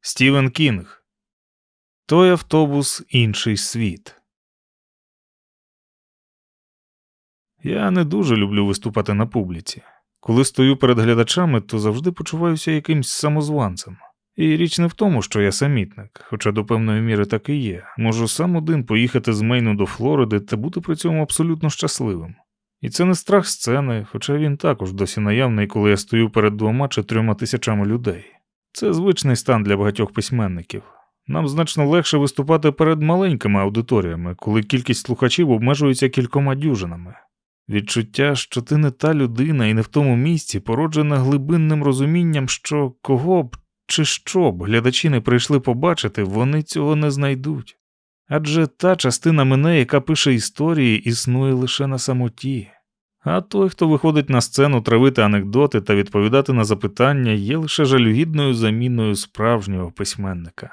Стівен Кінг. Той автобус інший світ. Я не дуже люблю виступати на публіці. Коли стою перед глядачами, то завжди почуваюся якимсь самозванцем. І річ не в тому, що я самітник, хоча до певної міри так і є. Можу сам один поїхати з Мейну до Флориди та бути при цьому абсолютно щасливим. І це не страх сцени, хоча він також досі наявний, коли я стою перед двома чи трьома тисячами людей. Це звичний стан для багатьох письменників. Нам значно легше виступати перед маленькими аудиторіями, коли кількість слухачів обмежується кількома дюжинами. Відчуття, що ти не та людина і не в тому місці, породжене глибинним розумінням, що кого б чи що б глядачі не прийшли побачити, вони цього не знайдуть. Адже та частина мене, яка пише історії, існує лише на самоті. А той, хто виходить на сцену травити анекдоти та відповідати на запитання, є лише жалюгідною заміною справжнього письменника.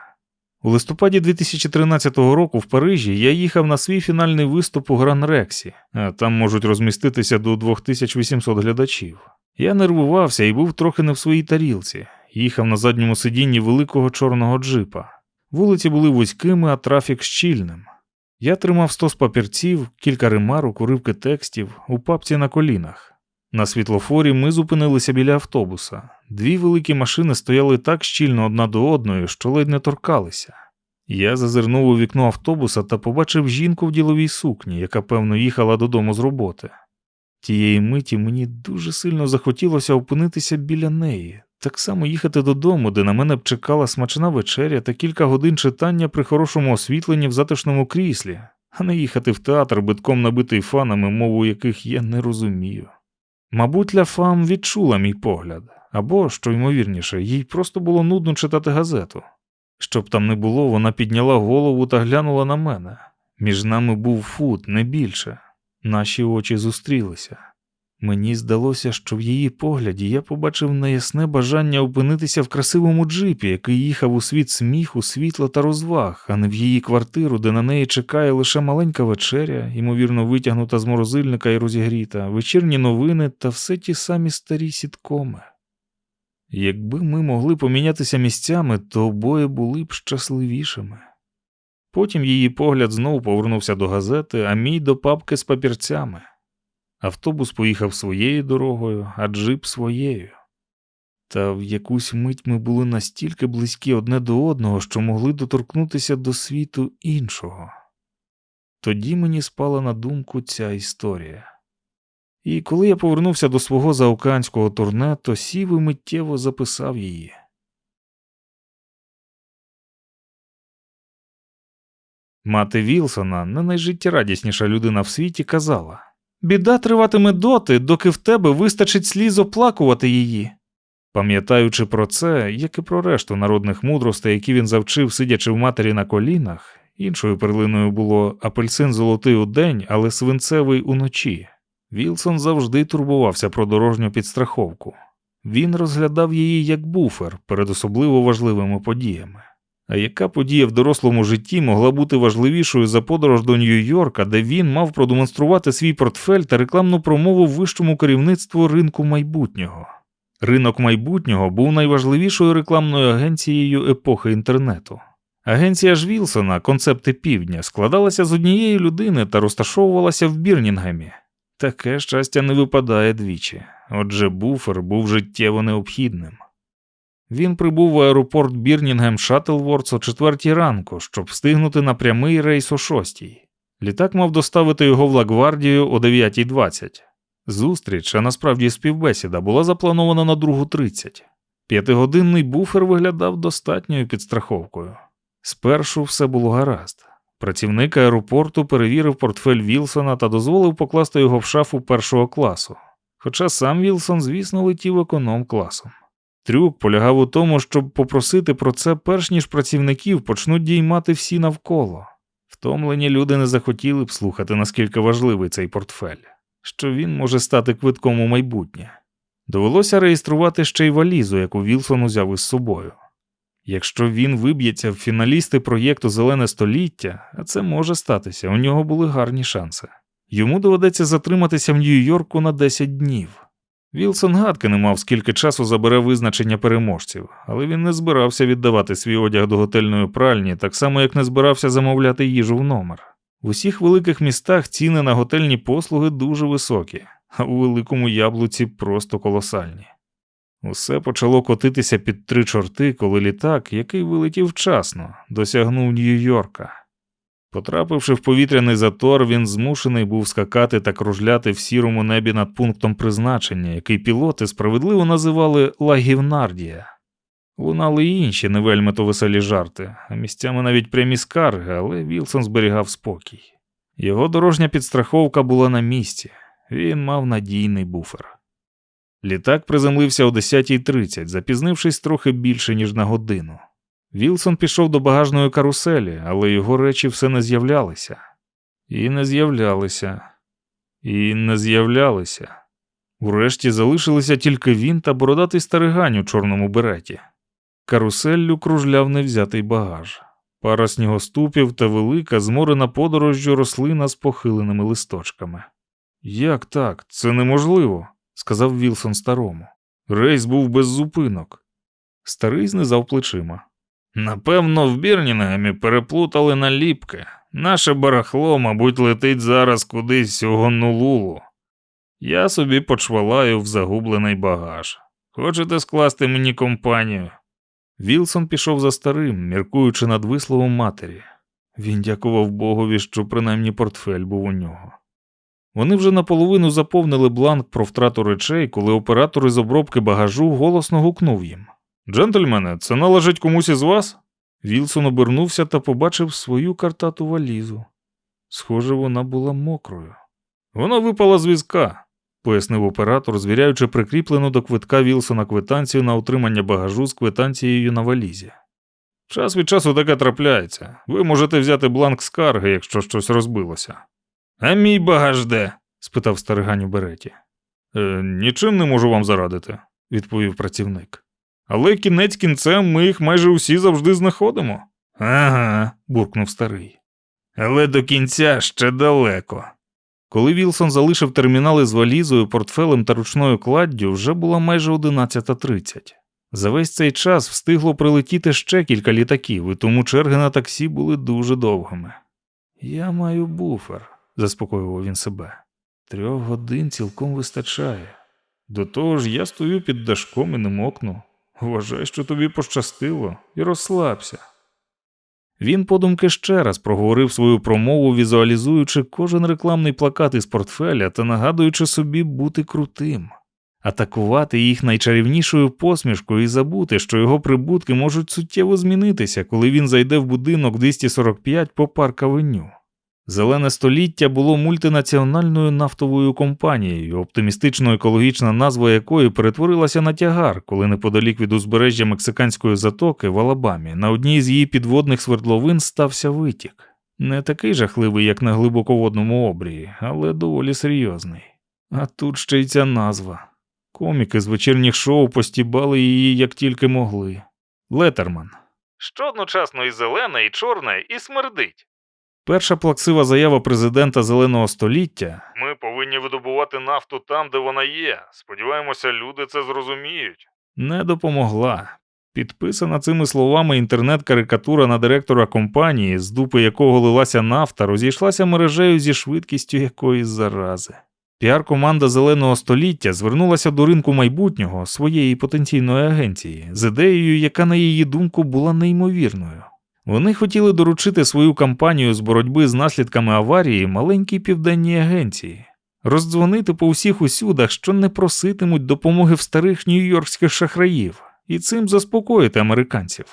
У листопаді 2013 року в Парижі я їхав на свій фінальний виступ у Гран Рексі, а там можуть розміститися до 2800 глядачів. Я нервувався і був трохи не в своїй тарілці, їхав на задньому сидінні великого чорного джипа. Вулиці були вузькими, а трафік щільним. Я тримав стос папірців, кілька ремарок, уривки текстів у папці на колінах. На світлофорі ми зупинилися біля автобуса. Дві великі машини стояли так щільно одна до одної, що ледь не торкалися. Я зазирнув у вікно автобуса та побачив жінку в діловій сукні, яка, певно, їхала додому з роботи. Тієї миті мені дуже сильно захотілося опинитися біля неї, так само їхати додому, де на мене б чекала смачна вечеря та кілька годин читання при хорошому освітленні в затишному кріслі, а не їхати в театр, битком набитий фанами, мову яких я не розумію. Мабуть, Ляфам відчула мій погляд, або, що ймовірніше, їй просто було нудно читати газету. Щоб там не було, вона підняла голову та глянула на мене. Між нами був фут, не більше. Наші очі зустрілися. Мені здалося, що в її погляді я побачив неясне бажання опинитися в красивому джипі, який їхав у світ сміху, світла та розваг, а не в її квартиру, де на неї чекає лише маленька вечеря, ймовірно, витягнута з морозильника і розігріта, вечірні новини та все ті самі старі сіткоми. Якби ми могли помінятися місцями, то обоє були б щасливішими. Потім її погляд знову повернувся до газети, а мій до папки з папірцями. Автобус поїхав своєю дорогою, а джип своєю. Та в якусь мить ми були настільки близькі одне до одного, що могли доторкнутися до світу іншого. Тоді мені спала на думку ця історія. І коли я повернувся до свого заокеанського турне, то сів і миттєво записав її. Мати Вілсона, не найжиттєрадісніша людина в світі, казала Біда триватиме доти, доки в тебе вистачить сліз оплакувати її. Пам'ятаючи про це, як і про решту народних мудростей, які він завчив, сидячи в матері на колінах, іншою перлиною було апельсин золотий у день, але свинцевий уночі. Вілсон завжди турбувався про дорожню підстраховку. Він розглядав її як буфер перед особливо важливими подіями. А яка подія в дорослому житті могла бути важливішою за подорож до Нью-Йорка, де він мав продемонструвати свій портфель та рекламну промову вищому керівництву ринку майбутнього? Ринок майбутнього був найважливішою рекламною агенцією епохи інтернету. Агенція ж Вілсона, концепти півдня, складалася з однієї людини та розташовувалася в Бірнінгемі. Таке щастя не випадає двічі, отже, буфер був життєво необхідним. Він прибув в аеропорт Бірнінгем Шаттлвордс о четвертій ранку, щоб встигнути на прямий рейс о шостій. Літак мав доставити його в Лагвардію о 9.20. Зустріч, а насправді співбесіда, була запланована на 2.30. П'ятигодинний буфер виглядав достатньою підстраховкою. Спершу все було гаразд. Працівник аеропорту перевірив портфель Вілсона та дозволив покласти його в шафу першого класу. Хоча сам Вілсон, звісно, летів економ класом. Трюк полягав у тому, щоб попросити про це, перш ніж працівників почнуть діймати всі навколо. Втомлені люди не захотіли б слухати, наскільки важливий цей портфель, що він може стати квитком у майбутнє. Довелося реєструвати ще й валізу, яку Вілсон узяв із собою. Якщо він виб'ється в фіналісти проєкту Зелене століття, а це може статися, у нього були гарні шанси. Йому доведеться затриматися в Нью-Йорку на 10 днів. Вілсон гадки не мав, скільки часу забере визначення переможців, але він не збирався віддавати свій одяг до готельної пральні, так само як не збирався замовляти їжу в номер. В усіх великих містах ціни на готельні послуги дуже високі, а у великому яблуці просто колосальні. Усе почало котитися під три чорти, коли літак, який вилетів вчасно, досягнув Нью-Йорка. Потрапивши в повітряний затор, він змушений був скакати та кружляти в сірому небі над пунктом призначення, який пілоти справедливо називали Лагівнардія. Лунали й інші не вельми то веселі жарти, а місцями навіть прямі скарги, але Вілсон зберігав спокій. Його дорожня підстраховка була на місці, він мав надійний буфер. Літак приземлився о 10.30, запізнившись трохи більше, ніж на годину. Вілсон пішов до багажної каруселі, але його речі все не з'являлися. І не з'являлися, і не з'являлися. Урешті залишилися тільки він та бородатий старигань у чорному береті. Каруселлю кружляв невзятий багаж, пара снігоступів та велика, зморена подорожжю рослина з похиленими листочками. Як так? Це неможливо, сказав Вілсон старому. Рейс був без зупинок. Старий знизав плечима. Напевно, в Бірнінгемі переплутали наліпки. Наше барахло, мабуть, летить зараз кудись у Гонолулу. Я собі почвалаю в загублений багаж. Хочете скласти мені компанію? Вілсон пішов за старим, міркуючи над висловом матері. Він дякував Богові, що принаймні портфель був у нього. Вони вже наполовину заповнили бланк про втрату речей, коли оператор із обробки багажу голосно гукнув їм. Джентльмени, це належить комусь із вас? Вілсон обернувся та побачив свою картату валізу. Схоже, вона була мокрою. Вона випала з візка, пояснив оператор, звіряючи прикріплену до квитка Вілсона квитанцію на отримання багажу з квитанцією на валізі. Час від часу таке трапляється. Ви можете взяти бланк скарги, якщо щось розбилося. А мій багаж де? спитав старигань у береті. Е, нічим не можу вам зарадити, відповів працівник. Але кінець кінцем ми їх майже усі завжди знаходимо. Ага, буркнув старий. Але до кінця ще далеко. Коли Вілсон залишив термінали з валізою, портфелем та ручною кладдю, вже була майже 11.30. За весь цей час встигло прилетіти ще кілька літаків, і тому черги на таксі були дуже довгими. Я маю буфер, заспокоював він себе. Трьох годин цілком вистачає. До того ж, я стою під дашком і не мокну. Вважай, що тобі пощастило, і розслабся. Він подумки ще раз проговорив свою промову, візуалізуючи кожен рекламний плакат із портфеля та нагадуючи собі бути крутим, атакувати їх найчарівнішою посмішкою і забути, що його прибутки можуть суттєво змінитися, коли він зайде в будинок 245 по парк авеню. Зелене століття було мультинаціональною нафтовою компанією, оптимістично екологічна назва якої перетворилася на тягар, коли неподалік від узбережжя Мексиканської затоки в Алабамі на одній з її підводних свердловин стався витік. Не такий жахливий, як на глибоководному обрії, але доволі серйозний. А тут ще й ця назва. Коміки з вечірніх шоу постібали її як тільки могли. Летерман. Що одночасно і зелене, і чорне, і смердить. Перша плаксива заява президента зеленого століття Ми повинні видобувати нафту там, де вона є. Сподіваємося, люди це зрозуміють. Не допомогла. Підписана цими словами інтернет-карикатура на директора компанії, з дупи якого лилася нафта, розійшлася мережею зі швидкістю якоїсь зарази. Піар-команда зеленого століття звернулася до ринку майбутнього своєї потенційної агенції з ідеєю, яка, на її думку, була неймовірною. Вони хотіли доручити свою кампанію з боротьби з наслідками аварії маленькій південній агенції, роздзвонити по всіх усюдах, що не проситимуть допомоги в старих нью-йоркських шахраїв, і цим заспокоїти американців,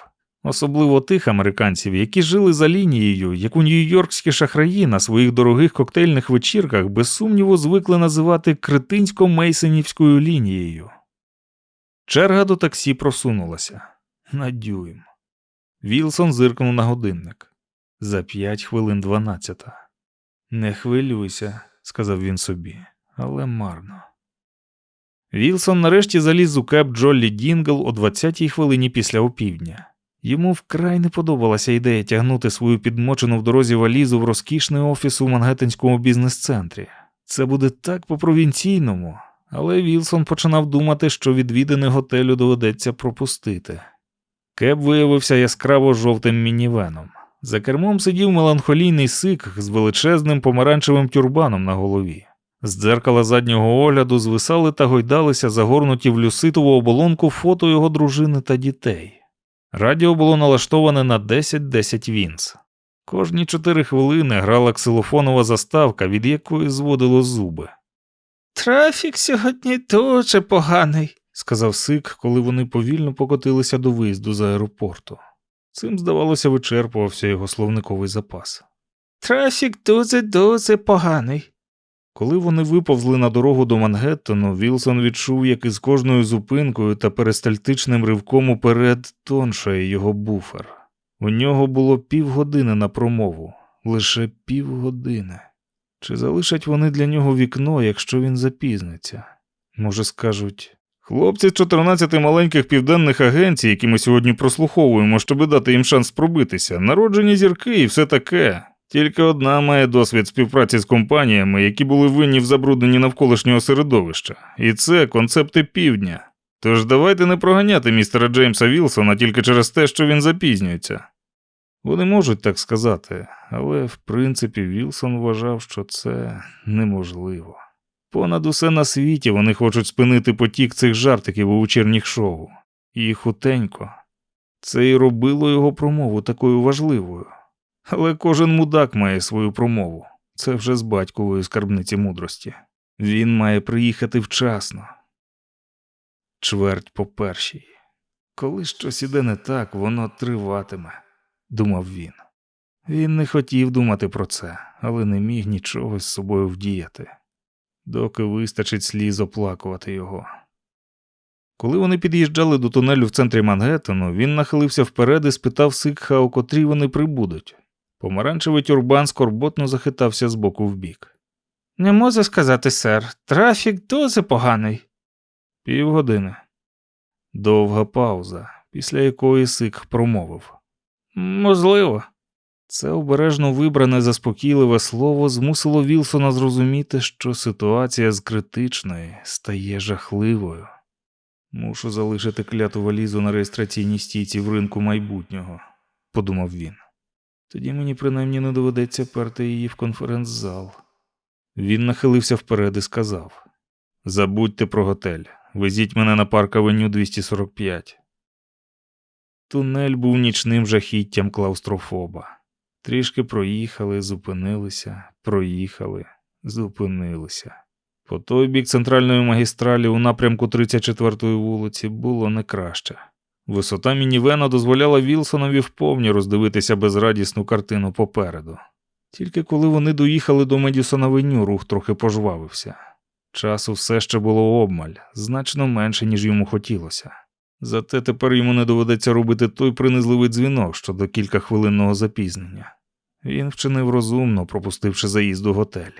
особливо тих американців, які жили за лінією, яку нью-йоркські шахраї на своїх дорогих коктейльних вечірках без сумніву звикли називати критинсько-мейсенівською лінією. Черга до таксі просунулася на дюйм. Вілсон зиркнув на годинник. За п'ять хвилин дванадцята. Не хвилюйся, сказав він собі, але марно. Вілсон нарешті заліз у кеп Джоллі Дінгл о 20-й хвилині після опівдня. Йому вкрай не подобалася ідея тягнути свою підмочену в дорозі валізу в розкішний офіс у Мангеттенському бізнес-центрі. Це буде так по-провінційному, Але Вілсон починав думати, що відвідини готелю доведеться пропустити. Кеп виявився яскраво жовтим мінівеном. За кермом сидів меланхолійний сик з величезним помаранчевим тюрбаном на голові. З дзеркала заднього огляду звисали та гойдалися загорнуті в люситову оболонку фото його дружини та дітей. Радіо було налаштоване на 10-10 Вінс. Кожні чотири хвилини грала ксилофонова заставка, від якої зводило зуби. Трафік сьогодні дуже поганий, сказав Сик, коли вони повільно покотилися до виїзду з аеропорту. Цим, здавалося, вичерпувався його словниковий запас. Трафік дуже дуже поганий. Коли вони виповзли на дорогу до Мангеттену, Вілсон відчув, як із кожною зупинкою та перистальтичним ривком уперед тоншає його буфер. У нього було півгодини на промову, лише півгодини. Чи залишать вони для нього вікно, якщо він запізниться? Може, скажуть. Хлопці з 14 маленьких південних агенцій, які ми сьогодні прослуховуємо, щоб дати їм шанс пробитися, народжені зірки і все таке. Тільки одна має досвід співпраці з компаніями, які були винні в забрудненні навколишнього середовища, і це концепти півдня. Тож давайте не проганяти містера Джеймса Вілсона тільки через те, що він запізнюється. Вони можуть так сказати, але в принципі Вілсон вважав, що це неможливо. Понад усе на світі вони хочуть спинити потік цих жартиків у вечірніх шоу. І хутенько. Це і робило його промову такою важливою. Але кожен мудак має свою промову. Це вже з батькової скарбниці мудрості. Він має приїхати вчасно. Чверть по першій. Коли щось іде не так, воно триватиме, думав він. Він не хотів думати про це, але не міг нічого з собою вдіяти, доки вистачить сліз оплакувати його. Коли вони під'їжджали до тунелю в центрі Мангеттену, він нахилився вперед і спитав Сикха, у котрій вони прибудуть. Помаранчевий тюрбан скорботно захитався з боку в бік. Не можу сказати, сер, трафік дуже поганий. Півгодини. Довга пауза, після якої Сикх промовив. Можливо. Це обережно вибране заспокійливе слово змусило Вілсона зрозуміти, що ситуація з критичної стає жахливою. Мушу залишити кляту валізу на реєстраційній стійці в ринку майбутнього, подумав він. Тоді мені принаймні не доведеться перти її в конференц-зал. Він нахилився вперед і сказав: Забудьте про готель, везіть мене на парк Авеню 245. Тунель був нічним жахіттям клаустрофоба. Трішки проїхали, зупинилися, проїхали, зупинилися. По той бік центральної магістралі у напрямку 34-ї вулиці було не краще. Висота мінівена дозволяла Вілсонові вповні роздивитися безрадісну картину попереду. Тільки коли вони доїхали до Медісона-Веню, рух трохи пожвавився. Часу все ще було обмаль, значно менше, ніж йому хотілося. Зате тепер йому не доведеться робити той принизливий дзвінок щодо кількахвилинного запізнення. Він вчинив розумно, пропустивши заїзд у готель.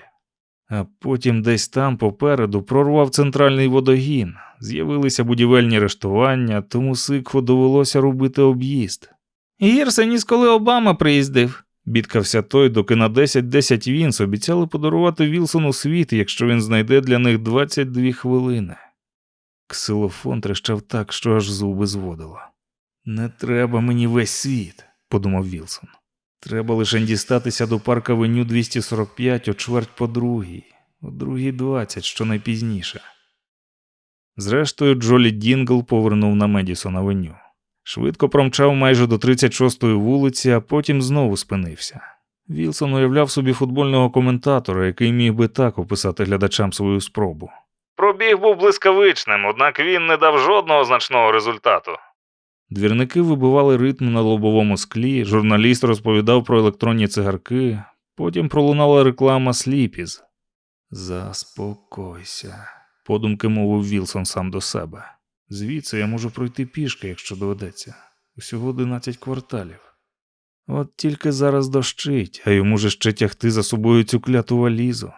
А потім десь там попереду прорвав центральний водогін, з'явилися будівельні рештування, тому Сикху довелося робити об'їзд. Гірше, ніж коли Обама приїздив, бідкався той, доки на 10-10 Вінс обіцяли подарувати Вілсону світ, якщо він знайде для них 22 хвилини. Ксилофон трещав так, що аж зуби зводило. Не треба мені весь світ, подумав Вілсон. Треба лише дістатися до парка Веню 245 о чверть по другій, о другій 20, що найпізніше. Зрештою, Джолі Дінгл повернув на Медісон Авеню. Швидко промчав майже до 36-ї вулиці, а потім знову спинився. Вілсон уявляв собі футбольного коментатора, який міг би так описати глядачам свою спробу. Пробіг був блискавичним, однак він не дав жодного значного результату. Двірники вибивали ритм на лобовому склі, журналіст розповідав про електронні цигарки, потім пролунала реклама Сліпіз. Заспокойся, подумки мовив Вілсон сам до себе. Звідси я можу пройти пішки, якщо доведеться, усього 11 кварталів. От тільки зараз дощить, а йому же ще тягти за собою цю кляту валізу.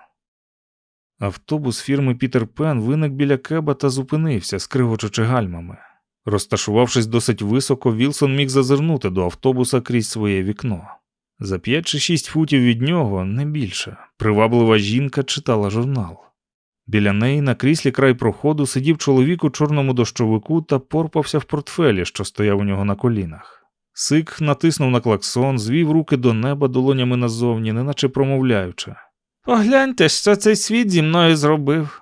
Автобус фірми Пітер Пен виник біля кеба та зупинився, скригочучи гальмами. Розташувавшись досить високо, Вілсон міг зазирнути до автобуса крізь своє вікно. За п'ять чи шість футів від нього, не більше, приваблива жінка читала журнал. Біля неї на кріслі край проходу сидів чоловік у чорному дощовику та порпався в портфелі, що стояв у нього на колінах. Сик натиснув на клаксон, звів руки до неба долонями назовні, неначе промовляючи. Погляньте, що цей світ зі мною зробив.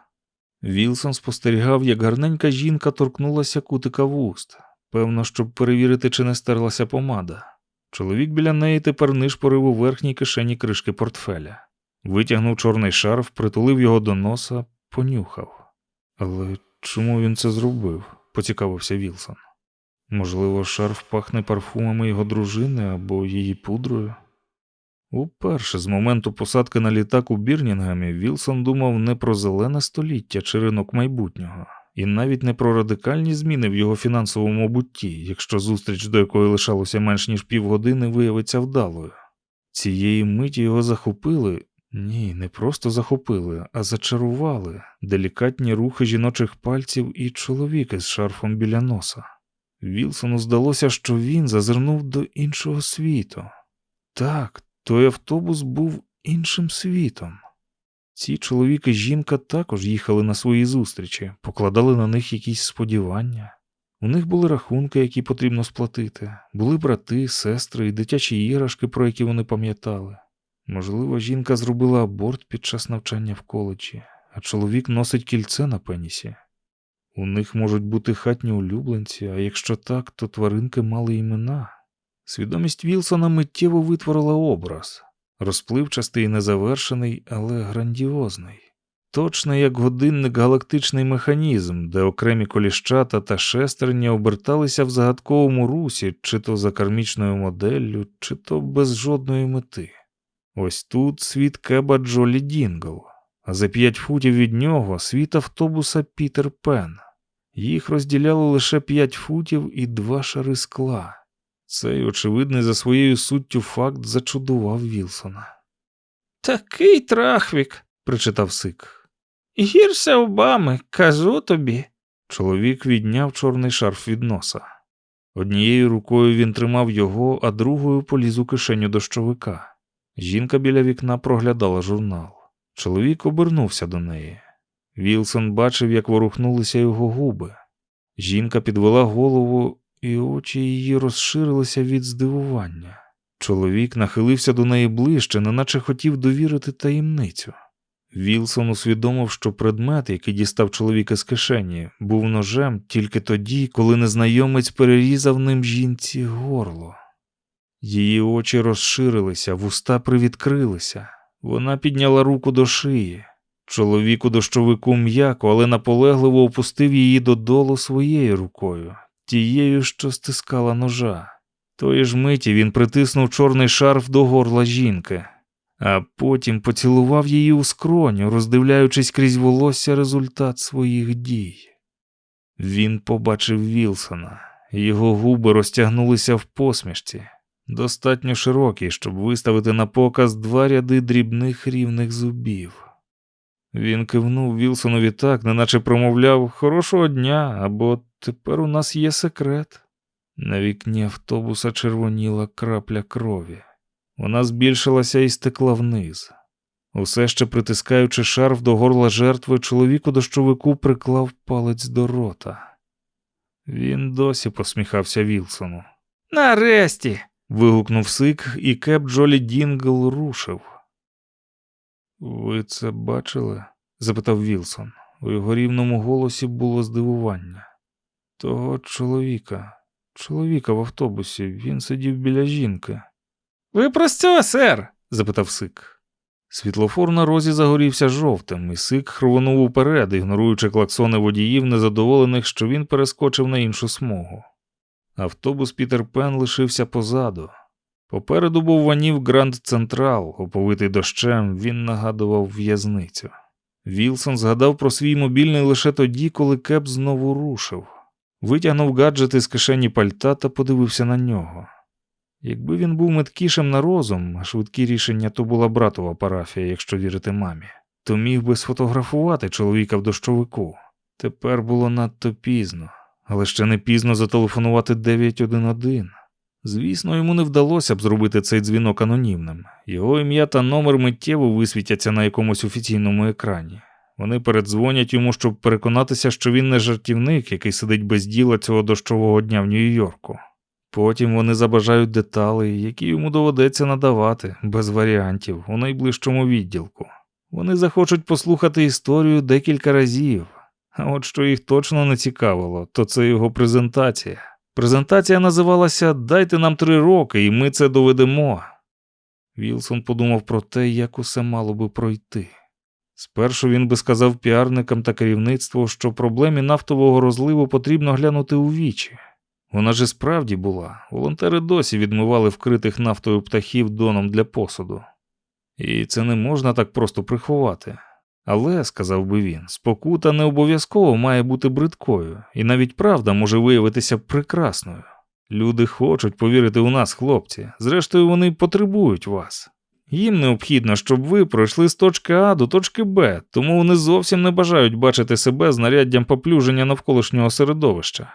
Вілсон спостерігав, як гарненька жінка торкнулася кутика вуст, певно, щоб перевірити, чи не стерлася помада. Чоловік біля неї тепер нишпорив у верхній кишені кришки портфеля. Витягнув чорний шарф, притулив його до носа, понюхав. Але чому він це зробив? поцікавився Вілсон. Можливо, шарф пахне парфумами його дружини або її пудрою. Уперше з моменту посадки на літак у Бірнінгемі Вілсон думав не про зелене століття чи ринок майбутнього, і навіть не про радикальні зміни в його фінансовому бутті, якщо зустріч, до якої лишалося менш ніж півгодини, виявиться вдалою. Цієї миті його захопили ні, не просто захопили, а зачарували делікатні рухи жіночих пальців і чоловіка з шарфом біля носа. Вілсону здалося, що він зазирнув до іншого світу. Так, той автобус був іншим світом. Ці чоловік і жінка також їхали на свої зустрічі, покладали на них якісь сподівання. У них були рахунки, які потрібно сплатити, були брати, сестри і дитячі іграшки, про які вони пам'ятали. Можливо, жінка зробила аборт під час навчання в коледжі, а чоловік носить кільце на пенісі. У них можуть бути хатні улюбленці, а якщо так, то тваринки мали імена. Свідомість Вілсона миттєво витворила образ, розпливчастий і незавершений, але грандіозний. Точно як годинник галактичний механізм, де окремі коліщата та шестерні оберталися в загадковому русі, чи то за кармічною моделлю, чи то без жодної мети. Ось тут світ кеба Джолі Дінгл, а за п'ять футів від нього світ автобуса Пітер Пен. Їх розділяло лише п'ять футів і два шари скла. Цей очевидний за своєю суттю факт зачудував Вілсона. Такий трахвік, причитав Сик. Гірше Обами, кажу тобі. Чоловік відняв чорний шарф від носа. Однією рукою він тримав його, а другою поліз у кишеню дощовика. Жінка біля вікна проглядала журнал. Чоловік обернувся до неї. Вілсон бачив, як ворухнулися його губи. Жінка підвела голову, і очі її розширилися від здивування. Чоловік нахилився до неї ближче, неначе хотів довірити таємницю. Вілсон усвідомив, що предмет, який дістав чоловіка з кишені, був ножем тільки тоді, коли незнайомець перерізав ним жінці горло. Її очі розширилися, вуста привідкрилися. Вона підняла руку до шиї. Чоловік у дощовику м'яко, але наполегливо опустив її додолу своєю рукою, тією, що стискала ножа. Тої ж миті він притиснув чорний шарф до горла жінки, а потім поцілував її у скроню, роздивляючись крізь волосся результат своїх дій. Він побачив Вілсона, його губи розтягнулися в посмішці, достатньо широкі, щоб виставити на показ два ряди дрібних рівних зубів. Він кивнув Вілсонові так, неначе промовляв хорошого дня або тепер у нас є секрет. На вікні автобуса червоніла крапля крові. Вона збільшилася і стекла вниз. Усе ще притискаючи шарф до горла жертви, чоловік у дощовику приклав палець до рота. Він досі посміхався Вілсону. Нарешті. вигукнув сик, і кеп Джолі Дінгл рушив. Ви це бачили? запитав Вілсон. У його рівному голосі було здивування. Того чоловіка, чоловіка в автобусі, він сидів біля жінки. Ви про що, сер? запитав Сик. Світлофор на розі загорівся жовтим, і Сик хрвонув уперед, ігноруючи клаксони водіїв, незадоволених, що він перескочив на іншу смугу. Автобус Пітер Пен лишився позаду. Попереду був ванів Гранд Централ, оповитий дощем, він нагадував в'язницю. Вілсон згадав про свій мобільний лише тоді, коли Кеп знову рушив. Витягнув гаджет із кишені пальта та подивився на нього. Якби він був меткішим на розум, швидкі рішення то була братова парафія, якщо вірити мамі, то міг би сфотографувати чоловіка в дощовику. Тепер було надто пізно, але ще не пізно зателефонувати 911. Звісно, йому не вдалося б зробити цей дзвінок анонімним. Його ім'я та номер миттєво висвітяться на якомусь офіційному екрані. Вони передзвонять йому, щоб переконатися, що він не жартівник, який сидить без діла цього дощового дня в Нью-Йорку. Потім вони забажають деталей, які йому доведеться надавати, без варіантів, у найближчому відділку. Вони захочуть послухати історію декілька разів. А от що їх точно не цікавило, то це його презентація. Презентація називалася Дайте нам три роки, і ми це доведемо. Вілсон подумав про те, як усе мало би пройти. Спершу він би сказав піарникам та керівництву, що проблемі нафтового розливу потрібно глянути у вічі. Вона ж справді була. Волонтери досі відмивали вкритих нафтою птахів доном для посуду. І це не можна так просто приховати. Але, сказав би він, спокута не обов'язково має бути бридкою, і навіть правда може виявитися прекрасною. Люди хочуть повірити у нас, хлопці. Зрештою, вони потребують вас. Їм необхідно, щоб ви пройшли з точки А до точки Б, тому вони зовсім не бажають бачити себе знаряддям поплюження навколишнього середовища.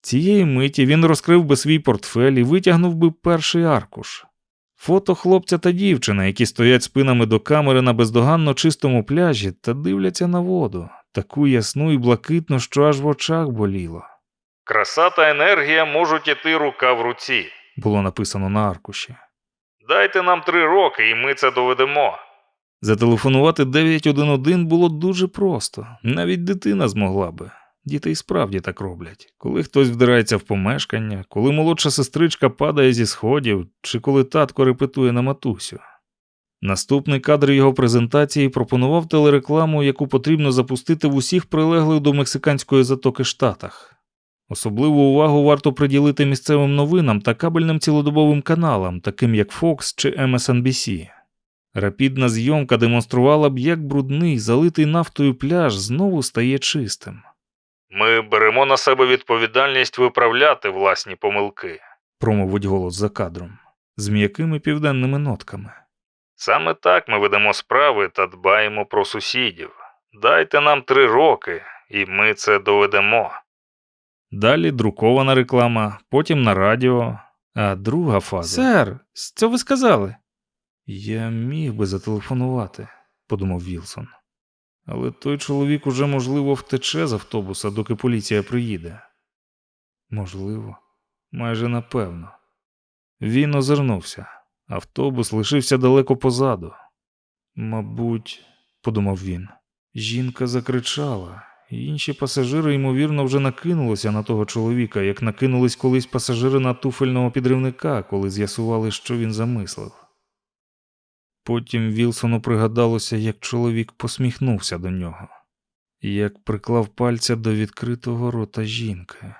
Цієї миті він розкрив би свій портфель і витягнув би перший аркуш. Фото хлопця та дівчини, які стоять спинами до камери на бездоганно чистому пляжі та дивляться на воду, таку ясну і блакитну, що аж в очах боліло. Краса та енергія можуть іти рука в руці, було написано на аркуші. Дайте нам три роки, і ми це доведемо. Зателефонувати 911 було дуже просто, навіть дитина змогла би. Діти і справді так роблять. Коли хтось вдирається в помешкання, коли молодша сестричка падає зі сходів, чи коли татко репетує на матусю. Наступний кадр його презентації пропонував телерекламу, яку потрібно запустити в усіх прилеглих до мексиканської затоки штатах. Особливу увагу варто приділити місцевим новинам та кабельним цілодобовим каналам, таким як Fox чи MSNBC. Рапідна зйомка демонструвала б, як брудний, залитий нафтою пляж знову стає чистим. Ми беремо на себе відповідальність виправляти власні помилки, промовить голос за кадром, з м'якими південними нотками. Саме так ми ведемо справи та дбаємо про сусідів. Дайте нам три роки, і ми це доведемо. Далі друкована реклама, потім на радіо, а друга фаза. Сер, що ви сказали? Я міг би зателефонувати, подумав Вілсон. Але той чоловік уже, можливо, втече з автобуса, доки поліція приїде. Можливо, майже напевно. Він озирнувся. Автобус лишився далеко позаду. Мабуть, подумав він, жінка закричала, інші пасажири, ймовірно, вже накинулися на того чоловіка, як накинулись колись пасажири на туфельного підривника, коли з'ясували, що він замислив. Потім Вілсону пригадалося, як чоловік посміхнувся до нього, як приклав пальця до відкритого рота жінки.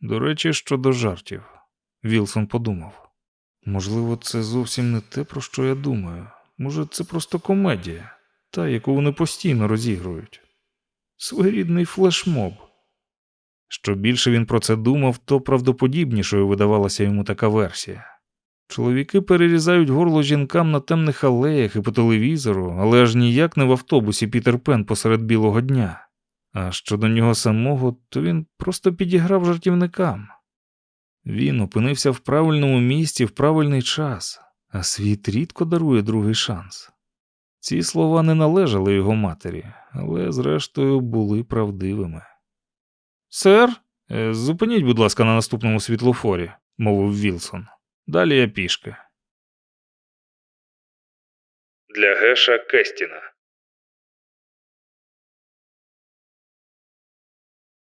До речі, щодо жартів, Вілсон подумав можливо, це зовсім не те, про що я думаю. Може, це просто комедія, та, яку вони постійно розігрують. Своєрідний флешмоб. Що більше він про це думав, то правдоподібнішою видавалася йому така версія. Чоловіки перерізають горло жінкам на темних алеях і по телевізору, але аж ніяк не в автобусі Пітер Пен посеред білого дня. А щодо нього самого, то він просто підіграв жартівникам. Він опинився в правильному місці в правильний час, а світ рідко дарує другий шанс. Ці слова не належали його матері, але, зрештою, були правдивими. Сер, е, зупиніть, будь ласка, на наступному світлофорі, мовив Вілсон. Далі я пішки. Для Геша Кестіна